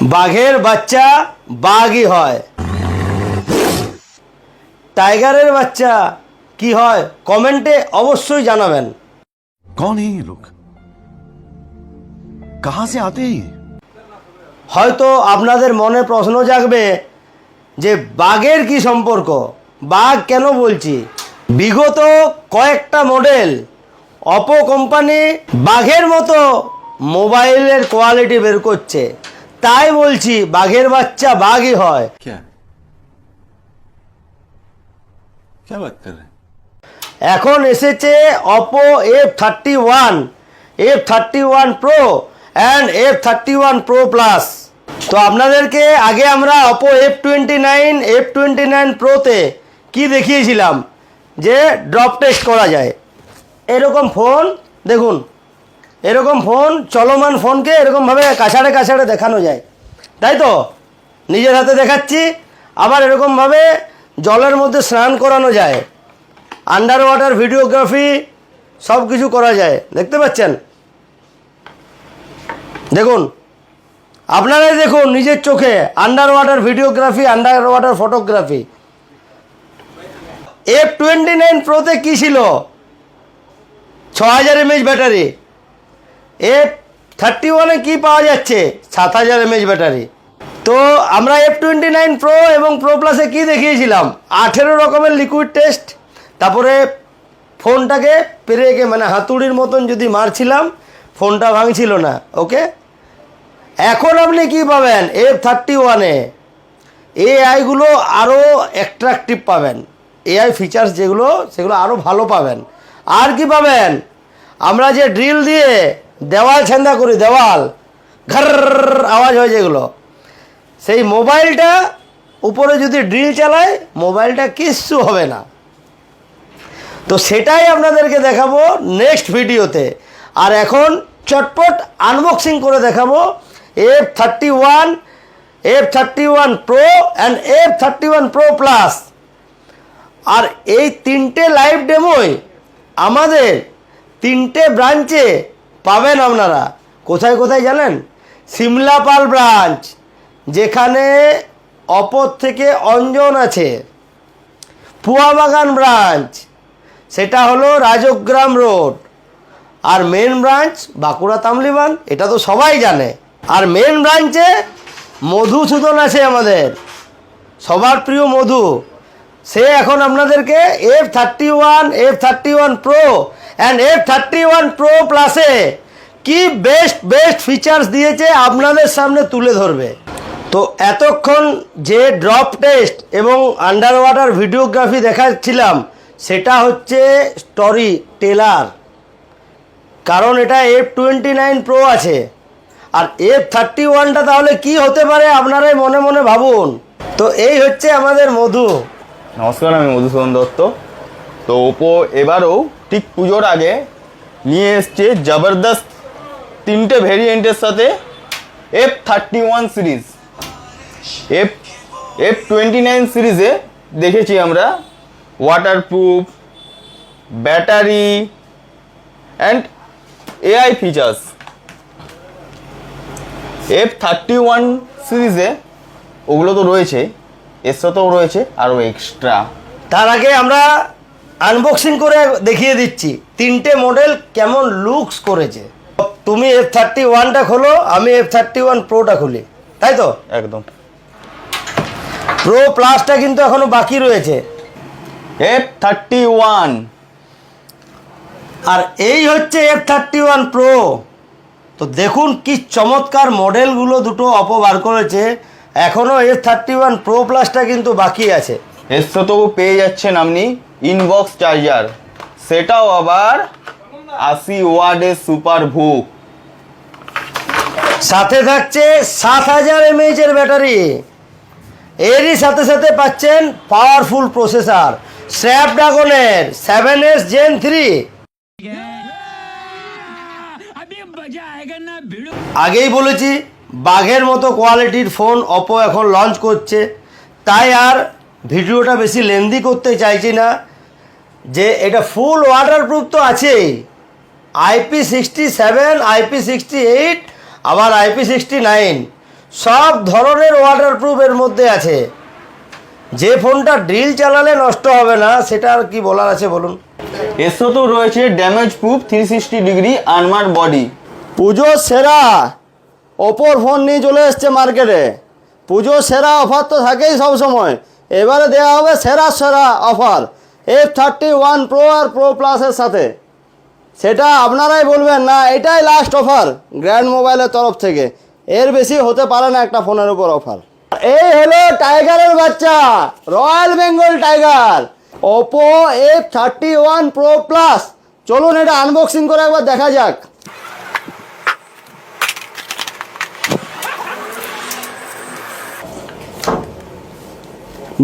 বাঘের বাচ্চা বাঘই হয়। টাইগারের বাচ্চা কি হয় কমেন্টে অবশ্যই জানাবেন। কন এই লোক কাহা আতে হয়তো আপনাদের মনে প্রশ্ন জাগবে যে বাঘের কি সম্পর্ক? বাঘ কেন বলছি? বিগত কয়েকটা মডেল অপো কোম্পানি বাঘের মতো মোবাইলের কোয়ালিটি বের করছে। তাই বলছি বাঘের বাচ্চা বাঘই হয়। এখন এসেছে Oppo F thirty one F thirty one pro and F thirty one pro plus তো আপনাদেরকে আগে আমরা Oppo F twenty nine F twenty nine প্রোতে কী দেখিয়েছিলাম? যে ড্রপ টেস্ট করা যায়। এরকম ফোন দেখুন এরকম ফোন, চলমান ফোনকে এরকমভাবে কাছাড়ে কাছাড়ে দেখানো যায়। তাই তো? নিজের হাতে দেখাচ্ছি, আবার এরকমভাবে জলের মধ্যে স্নান করানো যায়। আন্ডার ওয়াটার ভিডিওগ্রাফি সব কিছু করা যায়। দেখতে পাচ্ছেন? দেখুন, আপনারাই দেখুন নিজের চোখে underwater videography underwater photography F twenty nine প্রোতে কী ছিল? ছ হাজার এমএইচ ব্যাটারি। এফ থার্টি ওয়ানে কী পাওয়া যাচ্ছে? সাত হাজার এমএইচ ব্যাটারি। তো আমরা এফ টোয়েন্টি নাইন প্রো এবং প্রো প্লাসে কী দেখিয়েছিলাম? আঠেরো রকমের লিকুইড টেস্ট তারপরে ফোনটাকে পেরেকে মানে হাতুড়ির মতন যদি মারছিলাম, ফোনটা ভাঙছিল না ওকে এখন আপনি কি পাবেন? এফ থার্টি ওয়ানে এআইগুলো আরও অ্যাট্রাকটিভ পাবেন। এআই ফিচার্স যেগুলো, সেগুলো আরও ভালো পাবেন। আর কি পাবেন? আমরা যে ড্রিল দিয়ে দেওয়াল ছেন্দা করি, দেওয়াল। ঘর, আওয়াজ হয় যেগুলো সেই মোবাইলটা উপরে যদি ড্রিল চালায়, মোবাইলটা কিচ্ছু হবে না। তো সেটাই আপনাদেরকে দেখাবো নেক্সট ভিডিওতে আর এখন চটপট আনবক্সিং করে দেখাবো F thirty one F thirty one pro and F thirty one pro plus আর এই তিনটে লাইভ ডেমোয় আমাদের তিনটে ব্রাঞ্চে পাবেন আপনারা। কোথায় কোথায় জানেন? সিমলাপাল ব্রাঞ্চ, যেখানে অপর থেকে অঞ্জন আছে। পুয়াবাগান ব্রাঞ্চ, সেটা হলো রাজগ্রাম রোড। আর মেন ব্রাঞ্চ বাঁকুড়া তামলিবান, এটা তো সবাই জানে। আর মেন ব্রাঞ্চে মধুসূদন আছে আমাদের। সবার প্রিয় মধু। সে এখন আপনাদেরকে F thirty one F thirty one pro and F thirty one pro প্লাসে কি বেস্ট বেস্ট ফিচার্স দিয়েছে আপনাদের সামনে তুলে ধরবে। তো এতক্ষণ যে ড্রপ টেস্ট এবং আন্ডার ওয়াটার ভিডিওগ্রাফি দেখাচ্ছিলাম, সেটা হচ্ছে স্টোরি টেলার কারণ এটা এফ টোয়েন্টি নাইন প্রো আছে। আর এফ থার্টি ওয়ানটা তাহলে কি হতে পারে আপনারাই মনে মনে ভাবুন। তো এই হচ্ছে আমাদের মধু। নমস্কার, আমি মধুসূদন দত্ত। তো ওপো এবারও ঠিক পুজোর আগে নিয়ে এসছে জবরদস্ত তিনটে ভেরিয়েন্টের সাথে F thirty one series F F twenty nine সিরিজে দেখেছি আমরা। Waterproof battery and AI features F thirty one সিরিজে ওগুলো তো রয়েছে। এর সাথেও রয়েছে আরও এক্সট্রা। তার আগে আমরা আনবক্সিং করে দেখিয়ে দিচ্ছি। তিনটে মডেল কেমন লুকস করেছে। তুমি এফ থার্টি ওয়ানটা খোলো আমি এফ থার্টি ওয়ান প্রোটা খুলি। তাই তো? একদম। প্রো প্লাসটা কিন্তু এখনও বাকি রয়েছে। এফ থার্টি ওয়ান আর এই হচ্ছে এফ থার্টি ওয়ান প্রো তো দেখুন কি চমৎকার মডেলগুলো দুটো অপবার করেছে। এখনও এস থার্টি ওয়ান প্রো প্লাসটা কিন্তু বাকি আছে। এর তবু পেয়ে যাচ্ছেন আপনি ইনবক্স চার্জার সেটাও আবার আশি ওয়ার্ডের সুপার ভুক সাথে থাকছে সাত হাজার এমএইচের ব্যাটারি। এরই সাথে সাথে পাচ্ছেন পাওয়ারফুল প্রসেসর স্ন্যাপড্রাগনের সেভেন এস জেন থ্রি আগেই বলেছি বাঘের মতো কোয়ালিটির ফোন অপো এখন লঞ্চ করছে। তাই আর ভিডিওটা বেশি লেন্দি করতে চাইছি না। যে এটা ফুল ওয়াটারপ্রুফ তো আছেই। IP sixty seven IP sixty eight আবার আইপি সিক্সটি নাইন সব ধরনের ওয়াটারপ্রুফ এর মধ্যে আছে। যে ফোনটা ড্রিল চালালে নষ্ট হবে না সেটা আর কি বলার আছে বলুন? এর সাথেও রয়েছে damage proof three sixty degree armour body Puja সেরা ওপোর ফোন নিয়ে চলে এসছে মার্কেটে। পুজো সেরা অফার তো থাকেই সব সময় এবারে দেওয়া হবে সেরা সেরা offer F thirty one pro আর প্রো প্লাসের সাথে। সেটা আপনারাই বলবেন না, এটাই লাস্ট অফার গ্র্যান্ড মোবাইলের তরফ থেকে। এর বেশি হতে পারে না একটা ফোনের উপর অফার এই হলো টাইগারের বাচ্চা royal Bengal tiger Oppo F thirty one pro plus চলুন এটা আনবক্সিং করে একবার দেখা যাক।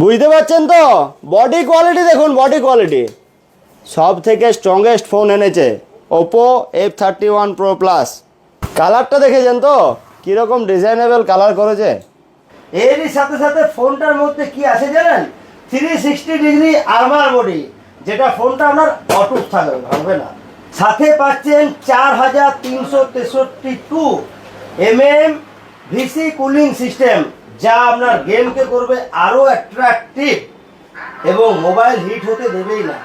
বুঝতে পারছেন তো? বডি কোয়ালিটি দেখুন বডি কোয়ালিটি সব থেকে স্ট্রংগেস্ট ফোন এনেছে Oppo F thirty one pro plus কালারটা দেখেছেন তো? কীরকম ডিজাইনেবল কালার করেছে? এরই সাথে সাথে ফোনটার মধ্যে কি আছে জানেন? Three sixty degree armour body যেটা ফোনটা আপনার অটুট থাকবে ভাঙবে না। সাথে পাচ্ছেন চার হাজার তিনশো তেষট্টি two M M VC cooling system যা আপনার গেমকে করবে আরও অ্যাট্রাকটিভ এবং মোবাইল হিট হতে দেবেই না।